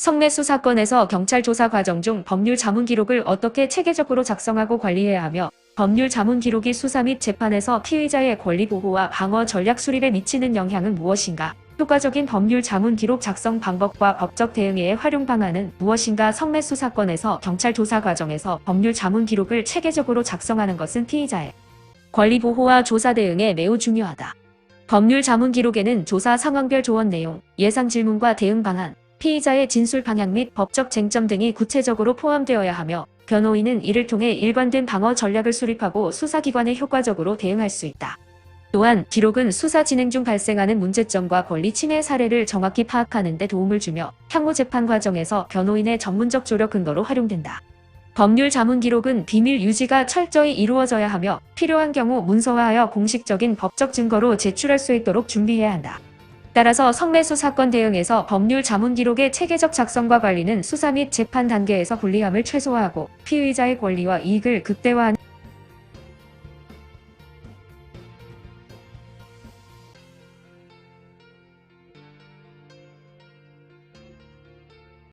성매수 사건에서 경찰 조사 과정 중 법률 자문 기록을 어떻게 체계적으로 작성하고 관리해야 하며 법률 자문 기록이 수사 및 재판에서 피의자의 권리 보호와 방어 전략 수립에 미치는 영향은 무엇인가? 효과적인 법률 자문 기록 작성 방법과 법적 대응의 활용 방안은 무엇인가? 성매수 사건에서 경찰 조사 과정에서 법률 자문 기록을 체계적으로 작성하는 것은 피의자의 권리 보호와 조사 대응에 매우 중요하다. 법률 자문 기록에는 조사 상황별 조언 내용, 예상 질문과 대응 방안, 피의자의 진술 방향 및 법적 쟁점 등이 구체적으로 포함되어야 하며 변호인은 이를 통해 일관된 방어 전략을 수립하고 수사기관에 효과적으로 대응할 수 있다. 또한 기록은 수사 진행 중 발생하는 문제점과 권리 침해 사례를 정확히 파악하는 데 도움을 주며 향후 재판 과정에서 변호인의 전문적 조력 근거로 활용된다. 법률 자문 기록은 비밀 유지가 철저히 이루어져야 하며 필요한 경우 문서화하여 공식적인 법적 증거로 제출할 수 있도록 준비해야 한다. 따라서 성매수 사건 대응에서 법률 자문 기록의 체계적 작성과 관리는 수사 및 재판 단계에서 불리함을 최소화하고 피의자의 권리와 이익을 극대화하는